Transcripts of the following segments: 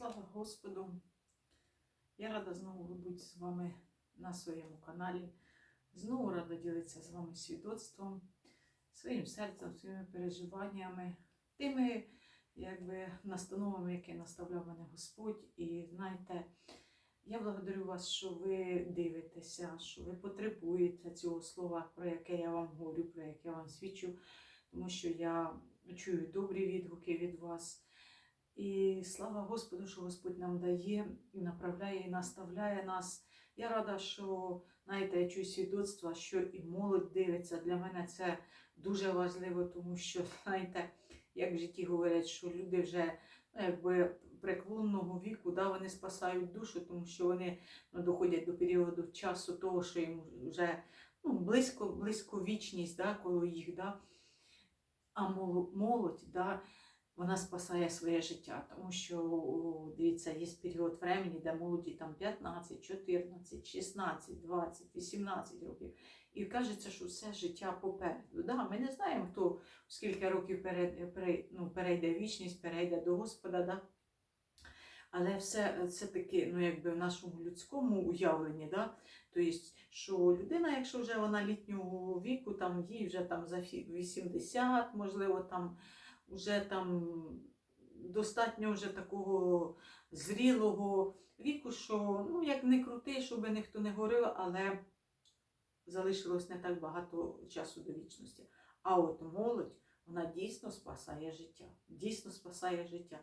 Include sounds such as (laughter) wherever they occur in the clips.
Слава Господу! Я рада знову бути з вами на своєму каналі. Знову рада ділитися з вами свідоцтвом, своїм серцем, своїми переживаннями, тими якби, настановами, які наставляв мене Господь. І знаєте, я благодарю вас, що ви дивитеся, що ви потребуєте цього слова, про яке я вам говорю, про яке я вам свідчу, тому що я чую добрі відгуки від вас. І слава Господу, що Господь нам дає і направляє, і наставляє нас. Я рада, що знаєте, я чую свідоцтва, що і молодь дивиться. Для мене це дуже важливо, тому що, (laughs) знаєте, як в житті говорять, що люди вже ну, якби преклонного віку, да, вони спасають душу, тому що вони ну, доходять до періоду часу того, що їм вже ну, близько, близько вічність да, коло їх. Да. А молодь да, вона спасає своє життя, тому що дивіться, є період времени, де молоді там 15, 14, 16, 20, 18 років. І кажеться, що все життя попереду. Да, ми не знаємо, хто скільки років перед, пере, ну, перейде вічність, перейде до Господа. Да? Але все це таки, ну якби в нашому людському уявленні, да? тобто, що людина, якщо вже вона літнього віку, там їй вже там за 80, можливо, там вже там достатньо вже такого зрілого віку, що ну як не крути, щоб ніхто не говорив, але залишилось не так багато часу до вічності. А от молодь, вона дійсно спасає життя. Дійсно спасає життя.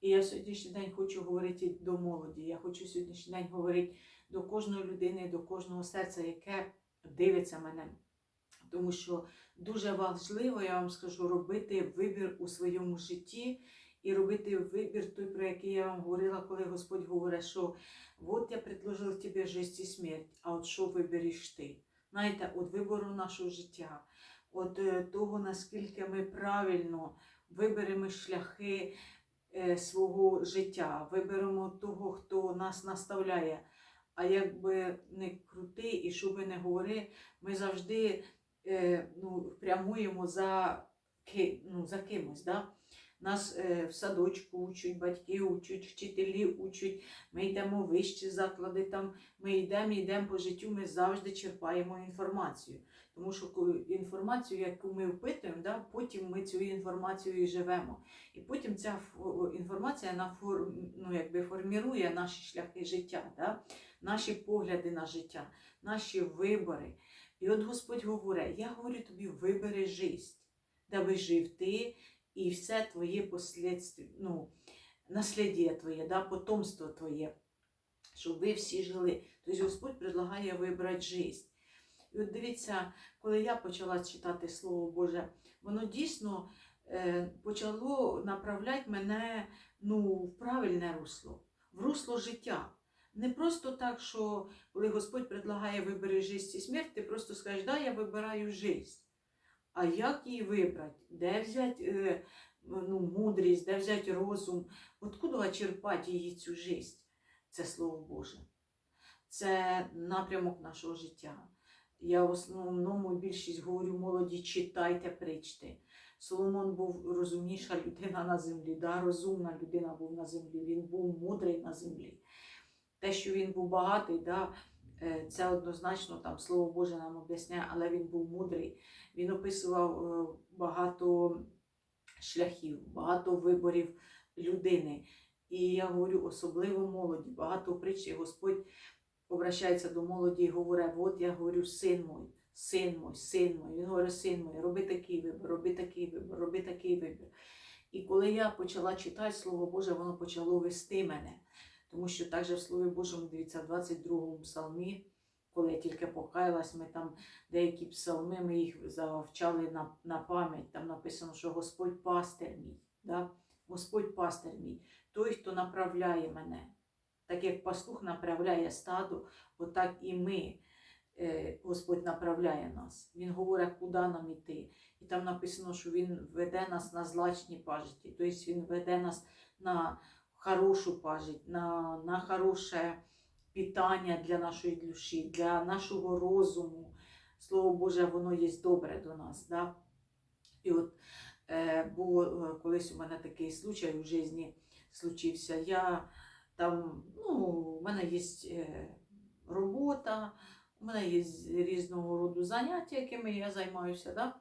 І я сьогоднішній день хочу говорити до молоді. Я хочу сьогоднішній день говорити до кожної людини, до кожного серця, яке дивиться мене. Тому що дуже важливо, я вам скажу, робити вибір у своєму житті і робити вибір той, про який я вам говорила, коли Господь говорить, що от я предложив тобі життя і смерть, а от що вибереш ти? Знаєте, від вибору нашого життя, від е, того, наскільки ми правильно виберемо шляхи е, свого життя, виберемо того, хто нас наставляє. А якби не крути і що би не говори, ми завжди ну, прямуємо за, ну, за кимось. Да? Нас е, в садочку учать, батьки учать, вчителі учать, ми йдемо в вищі заклади, там, ми йдемо, йдемо по життю, ми завжди черпаємо інформацію. Тому що інформацію, яку ми впитуємо, да, потім ми цю інформацію і живемо. І потім ця інформація вона ну, якби формірує наші шляхи життя, да, наші погляди на життя, наші вибори. І от Господь говорить: я говорю тобі, вибери життя, даби жив ти і все твоє ну, наслідя твоє, да, потомство твоє, щоб ви всі жили. Тобто Господь предлагає вибрати життя. І от дивіться, коли я почала читати Слово Боже, воно дійсно е, почало направляти мене ну, в правильне русло, в русло життя. Не просто так, що коли Господь предлагає вибери життя і смерть, ти просто скажеш, да, я вибираю життя. А як її вибрати? Де взяти е, ну, мудрість, де взяти розум? Откуда черпати її цю життя? Це Слово Боже. Це напрямок нашого життя. Я в основному більшість говорю молоді, читайте, причте. Соломон був розумніша людина на землі, да? розумна людина був на землі, він був мудрий на землі. Те, що він був багатий, да? е, це однозначно там Слово Боже нам об'ясняє, але він був мудрий. Він описував е, багато шляхів, багато виборів людини. І я говорю особливо молоді, багато притчі Господь обращається до молоді і говорить, от я говорю, син мой, син мой, син мой. Він говорить, син мой, роби такий вибір, роби такий вибір, роби такий вибір. І коли я почала читати Слово Боже, воно почало вести мене. Тому що також в Слові Божому, дивіться, в 22-му псалмі, коли я тільки покаялась, ми там деякі псалми, ми їх завчали на, на пам'ять. Там написано, що Господь пастир мій. Да? Господь пастир мій, той, хто направляє мене. Так як пастух направляє стадо, отак і ми, е, Господь направляє нас. Він говорить, куди нам іти. І там написано, що Він веде нас на злачні пажиті, тобто Він веде нас на хорошу пажить, на, на хороше питання для нашої душі, для нашого розуму. Слово Боже, воно є добре до нас. Да? І от е, був е, колись у мене такий случай у житті, случився. Я там, ну, у мене є е, робота, у мене є різного роду заняття, якими я займаюся. Да?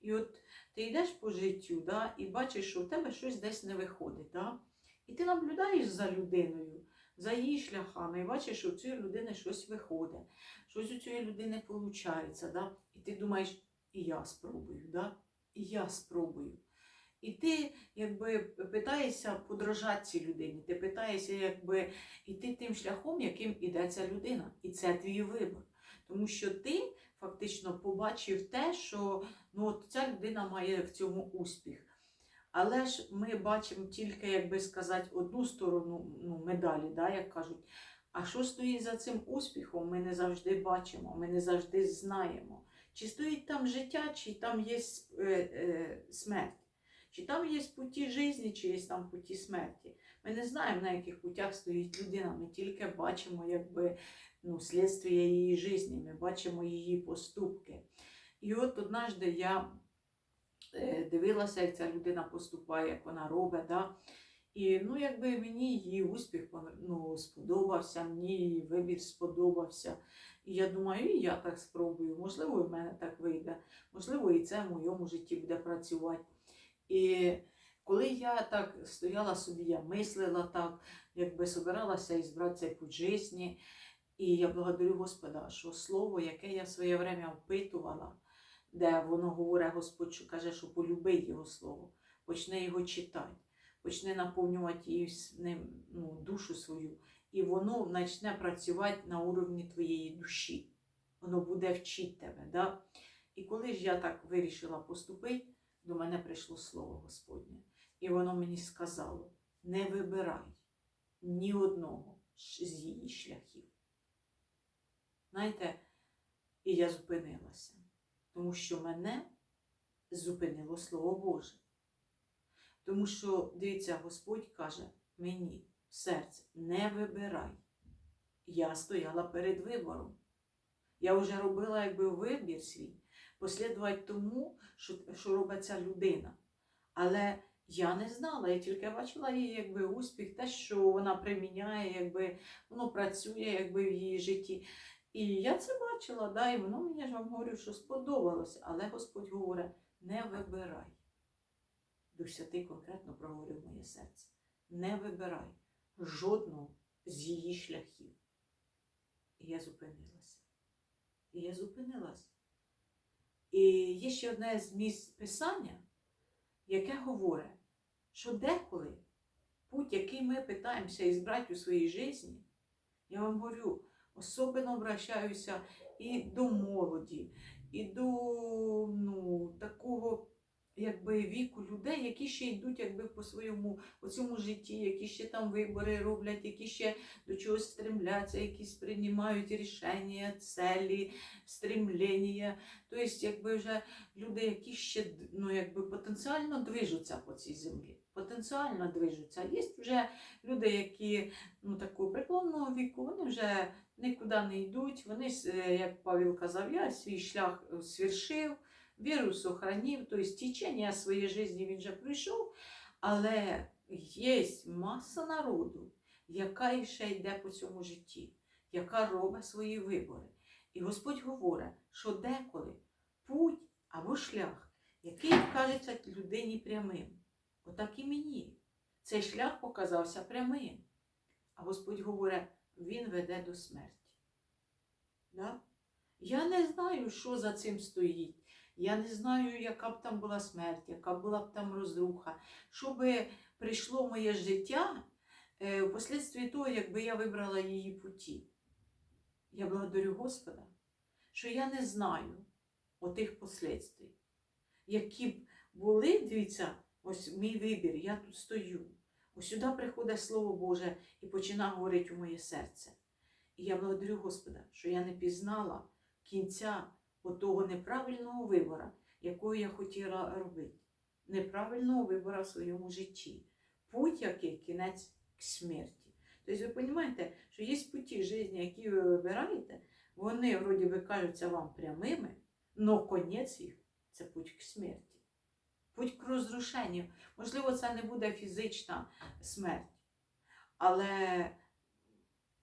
І от ти йдеш по життю да, і бачиш, що в тебе щось десь не виходить. Да? І ти наблюдаєш за людиною, за її шляхами, і бачиш, що у цієї людини щось виходить, щось у цієї людини виходить. Да? І ти думаєш, і я спробую, да? і я спробую. І ти якби питаєшся подражати цій людині, ти питаєшся якби йти тим шляхом, яким іде ця людина. І це твій вибір. Тому що ти фактично побачив те, що ну, от ця людина має в цьому успіх. Але ж ми бачимо тільки, як би сказати, одну сторону ну, медалі, да, як кажуть. А що стоїть за цим успіхом, ми не завжди бачимо, ми не завжди знаємо. Чи стоїть там життя, чи там є е, е, смерть. Чи там є путі житті, чи є там путі смерті. Ми не знаємо, на яких путях стоїть людина. Ми тільки бачимо якби, ну, слідство її житті, ми бачимо її поступки. І от однажды я дивилася, як ця людина поступає, як вона робить. Да? І ну, якби мені її успіх ну, сподобався, мені її вибір сподобався. І я думаю, і я так спробую. Можливо, і в мене так вийде, можливо, і це в моєму житті буде працювати. І коли я так стояла собі, я мислила так, якби собиралася ізбрати цей путь житті, і я благодарю Господа, що слово, яке я в своє время впитувала, де воно говорить, Господь що каже, що полюби його слово, почни його читати, почни наповнювати її ним ну, душу свою, і воно почне працювати на уровні твоєї душі. Воно буде вчити тебе. Да? І коли ж я так вирішила поступити, до мене прийшло слово Господнє. І воно мені сказало: не вибирай ні одного з її шляхів. Знаєте, і я зупинилася, тому що мене зупинило Слово Боже. Тому що, дивіться, Господь каже мені в серце, не вибирай. Я стояла перед вибором. Я вже робила якби вибір свій, послідувати тому, що, що робить ця людина. Але я не знала, я тільки бачила її якби успіх, те, що вона приміняє, якби воно працює якби в її житті. І я це бачила, да, і воно мені ж вам говорю, що сподобалося. Але Господь говорить, не вибирай. Дух Святий конкретно проговорив моє серце. Не вибирай жодного з її шляхів. І я зупинилася. І я зупинилась. І є ще одне з місць писання, яке говорить, що деколи путь, який ми питаємося ізбрати у своїй житті, я вам говорю, особливо обращаюся і до молоді, і до ну, такого якби, віку людей, які ще йдуть якби, по своєму по цьому житті, які ще там вибори роблять, які ще до чогось стремляться, які приймають рішення, цілі, стремлення. Тобто, якби вже люди, які ще ну, якби, потенціально движуться по цій землі. Потенціально движуться. Є вже люди, які ну, такого преклонного віку, вони вже нікуди не йдуть. Вони, е, як Павел казав, я свій шлях свершив, віру сохранив, тобто течення своєї житті він вже пройшов, але є маса народу, яка ще йде по цьому житті, яка робить свої вибори. І Господь говорить, що деколи путь або шлях, який кажеться людині прямим, отак і мені. Цей шлях показався прямим. А Господь говорить, він веде до смерті. Да? Я не знаю, що за цим стоїть. Я не знаю, яка б там була смерть, яка була б там розруха, що би прийшло моє життя е, впоследствии того, якби я вибрала її путі. Я благодарю Господа, що я не знаю отих последствий, які б були, дивіться, ось мій вибір, я тут стою. Ось сюди приходить Слово Боже і починає говорити у моє серце. І я благодарю Господа, що я не пізнала кінця отого неправильного вибора, якого я хотіла робити. Неправильного вибора в своєму житті. Путь, який кінець к смерті. Тобто, ви розумієте, що є путі життя, які ви вибираєте, вони, вроді би, кажуться вам прямими, але конець їх це путь к смерті. Путь к розрушенню. Можливо, це не буде фізична смерть. Але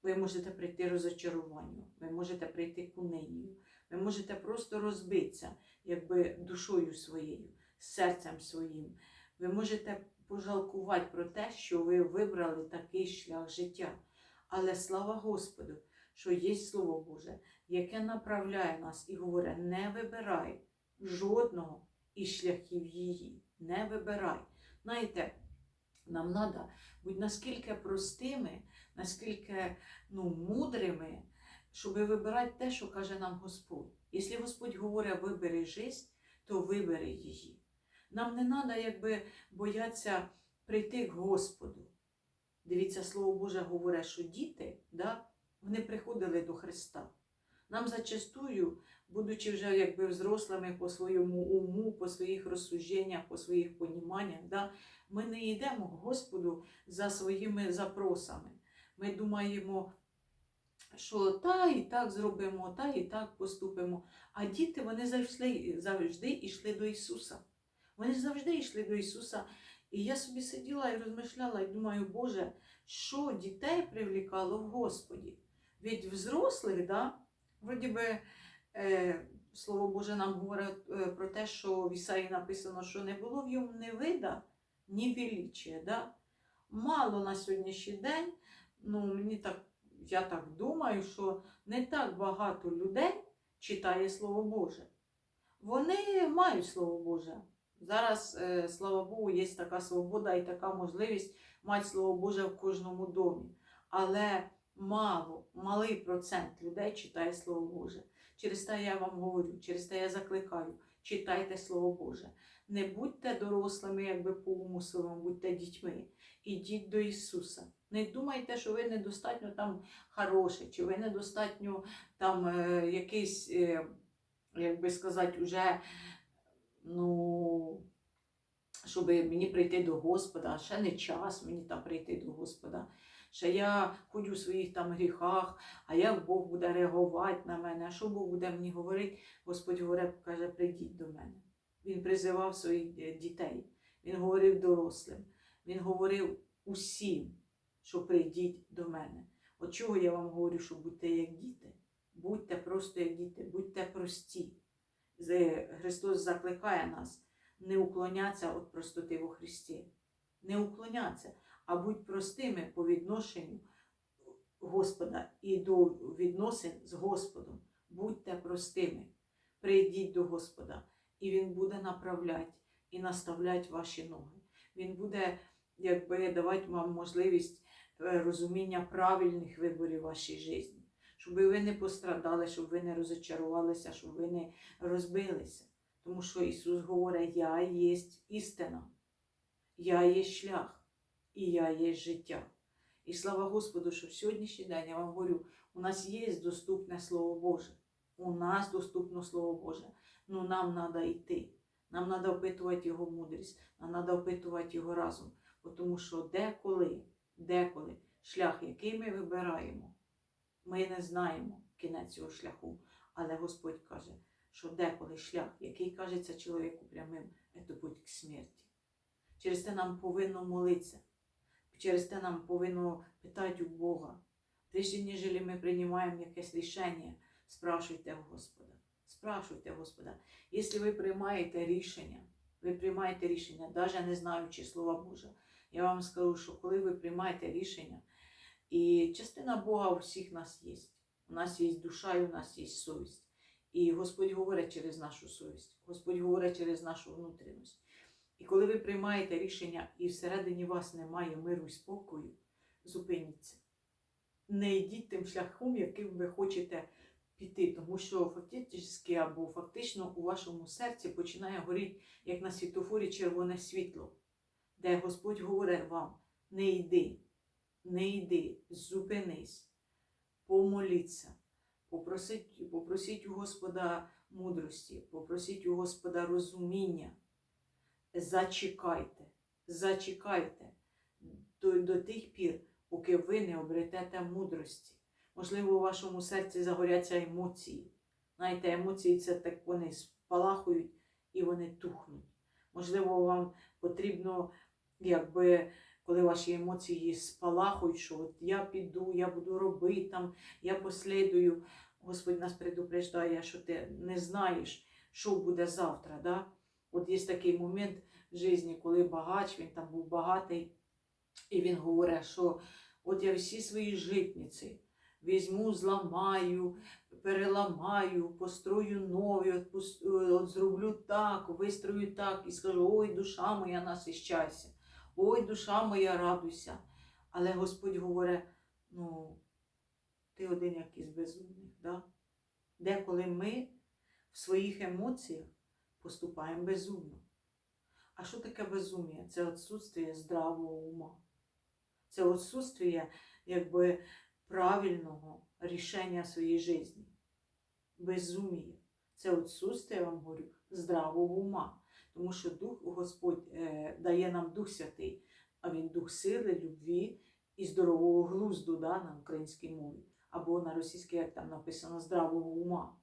ви можете прийти розочаруванню, ви можете прийти к унинію, ви можете просто розбитися, якби душою своєю, серцем своїм. Ви можете пожалкувати про те, що ви вибрали такий шлях життя. Але слава Господу, що є Слово Боже, яке направляє нас і говорить: не вибирай жодного із шляхів її. Не вибирай. Знаєте, нам треба бути наскільки простими, наскільки ну, мудрими, щоб вибирати те, що каже нам Господь. Якщо Господь говорить, вибери життя, то вибери її. Нам не треба якби боятися прийти к Господу. Дивіться, Слово Боже говорить, що діти, да, вони приходили до Христа. Нам зачастую, будучи вже якби взрослими по своєму уму, по своїх розсужденнях, по своїх поніманнях, да, ми не йдемо Господу за своїми запросами. Ми думаємо, що та і так зробимо, та і так поступимо. А діти вони завжди, завжди йшли до Ісуса. Вони завжди йшли до Ісуса. І я собі сиділа і розмишляла, і думаю, Боже, що дітей привлікало в Господі? Від взрослих, да, вроді би, е, Слово Боже нам говорить е, про те, що в Ісаї написано, що не було в йому ні вида, ні величия. Да? Мало на сьогоднішній день, ну мені так, я так думаю, що не так багато людей читає Слово Боже. Вони мають Слово Боже. Зараз, е, слава Богу, є така свобода і така можливість мати Слово Боже в кожному домі. Але мало, малий процент людей читає Слово Боже. Через те я вам говорю, через те я закликаю, читайте Слово Боже. Не будьте дорослими, якби по уму своєму, будьте дітьми. Ідіть до Ісуса. Не думайте, що ви недостатньо там хороші, чи ви недостатньо там е, якийсь, е, як би сказати, уже, ну, щоб мені прийти до Господа, ще не час мені там прийти до Господа. Ще я ходю в своїх там гріхах, а як Бог буде реагувати на мене, а що Бог буде мені говорити, Господь говорить, каже, прийдіть до мене. Він призивав своїх дітей, він говорив дорослим, він говорив усім, що прийдіть до мене. От чого я вам говорю, що будьте як діти, будьте просто як діти, будьте прості. Христос закликає нас не уклонятися від простоти во Христі, не уклонятися, а будь простими по відношенню Господа і до відносин з Господом. Будьте простими, прийдіть до Господа, і Він буде направляти і наставляти ваші ноги. Він буде якби давати вам можливість е, розуміння правильних виборів вашій житті, щоб ви не пострадали, щоб ви не розочарувалися, щоб ви не розбилися. Тому що Ісус говорить, Я є істина, я є шлях і я є життя. І слава Господу, що в сьогоднішній день я вам говорю, у нас є доступне Слово Боже. У нас доступно Слово Боже. Ну нам треба йти. Нам треба опитувати Його мудрість, нам треба опитувати Його разум. Тому що деколи, деколи шлях, який ми вибираємо, ми не знаємо кінець цього шляху. Але Господь каже, що деколи шлях, який кажеться чоловіку прямим, це путь к смерті. Через те нам повинно молитися. Через те нам повинно питати у Бога. Прежде ніж ми приймаємо якесь рішення, спрашуйте у Господа. Спрашуйте Господа. Якщо ви приймаєте рішення, ви приймаєте рішення, навіть не знаючи Слова Божа, я вам скажу, що коли ви приймаєте рішення, і частина Бога у всіх нас є. У нас є душа і у нас є совість. І Господь говорить через нашу совість, Господь говорить через нашу внутрішність. І коли ви приймаєте рішення і всередині вас немає миру і спокою, зупиніться. Не йдіть тим шляхом, яким ви хочете піти, тому що фактично або фактично у вашому серці починає горіти, як на світофорі, червоне світло, де Господь говорить вам: не йди, не йди, зупинись, помоліться, попросіть, попросіть у Господа мудрості, попросіть у Господа розуміння. Зачекайте, зачекайте до, до тих пір, поки ви не обретете мудрості. Можливо, у вашому серці загоряться емоції. Знаєте, емоції це так вони спалахують і вони тухнуть. Можливо, вам потрібно якби коли ваші емоції спалахують, що от я піду, я буду робити там, я послідую. Господь нас предупреждає, що ти не знаєш, що буде завтра. Да? От є такий момент в житті, коли багач, він там був багатий, і він говорить, що от я всі свої житниці візьму, зламаю, переламаю, построю нові, от, от зроблю так, вистрою так і скажу: ой, душа моя насищайся, ой, душа моя радуйся. Але Господь говорить, ну, ти один як із безумних. Да? Деколи ми в своїх емоціях поступаємо безумно. А що таке безум'я? Це відсутствие здравого ума. Це відсутствие якби, правильного рішення своєї житті. Безум'я. Це відсутствие, я вам говорю, здравого ума. Тому що Дух Господь е, дає нам Дух Святий, а Він дух сили, любві і здорового глузду да, на українській мові. Або на російській, як там написано, здравого ума.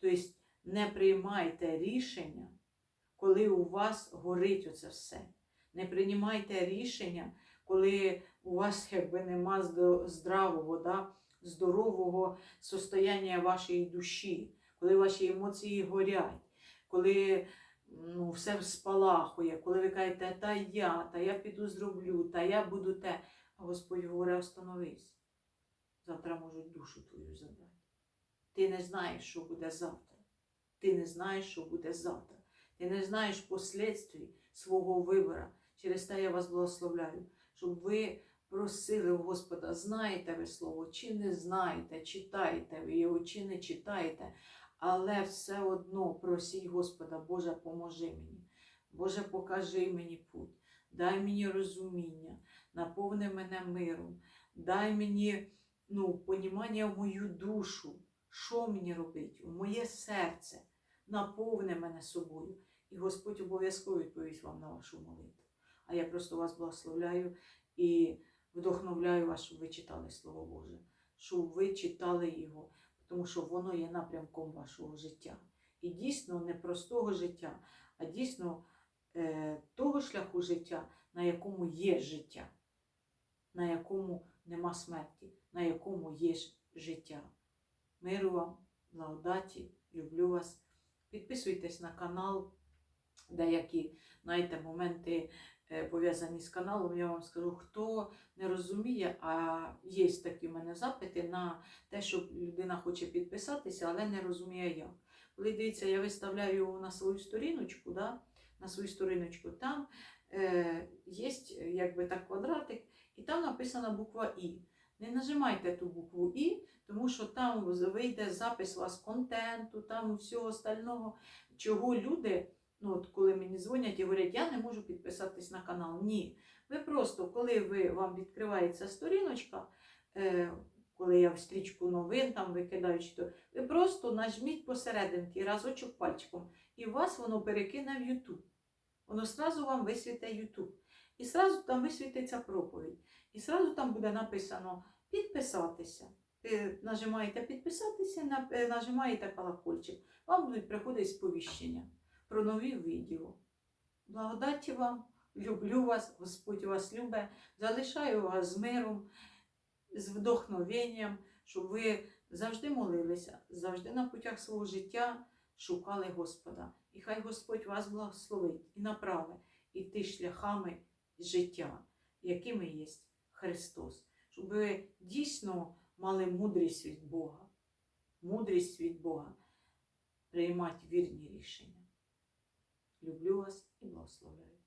Тобто не приймайте рішення, коли у вас горить оце все. Не приймайте рішення, коли у вас якби нема здравого, да, здорового состояння вашої душі, коли ваші емоції горять, коли ну, все спалахує, коли ви кажете, та я, та я піду зроблю, та я буду те. А Господь говорить, остановись. Завтра можуть душу твою забрати. Ти не знаєш, що буде завтра. Ти не знаєш, що буде завтра. Ти не знаєш послідствій свого вибору. Через те я вас благословляю, щоб ви просили у Господа, знаєте ви слово, чи не знаєте, читаєте ви його, чи не читаєте, але все одно просіть Господа, Боже, поможи мені. Боже, покажи мені путь, дай мені розуміння, наповни мене миром, дай мені ну, понімання в мою душу, що мені робити, в моє серце, наповни мене собою. І Господь обов'язково відповість вам на вашу молитву. А я просто вас благословляю і вдохновляю вас, щоб ви читали Слово Боже, щоб ви читали його, тому що воно є напрямком вашого життя. І дійсно не простого життя, а дійсно е, того шляху життя, на якому є життя, на якому нема смерті, на якому є життя. Миру вам, благодаті, люблю вас. Підписуйтесь на канал, деякі знаєте, моменти е, пов'язані з каналом. Я вам скажу, хто не розуміє, а є такі в мене запити на те, що людина хоче підписатися, але не розуміє як. Коли дивіться, я виставляю на свою сторіночку, да, на свою сторіночку, там е, є якби так квадратик, і там написана буква І. Не нажимайте ту букву І, тому що там вийде запис у вас контенту, там всього остального, чого люди, ну от коли мені дзвонять і говорять, я не можу підписатись на канал. Ні. Ви просто, коли ви, вам відкривається сторіночка, е, коли я в стрічку новин там викидаю, чи то, ви просто нажміть посерединки разочок пальчиком, і вас воно перекине в YouTube. Воно сразу вам висвітить YouTube. І сразу там висвітиться проповідь. І сразу там буде написано підписатися. Ви нажимаєте підписатися, е, нажимаєте колокольчик. Вам будуть приходити сповіщення про нові відео. Благодаті вам, люблю вас, Господь вас любить, залишаю вас з миром, з вдохновенням, щоб ви завжди молилися, завжди на путях свого життя шукали Господа. І хай Господь вас благословить і направить іти шляхами життя, якими є Христос. Щоб ви дійсно мали мудрість від Бога, мудрість від Бога приймати вірні рішення. Люблю вас і благословляю.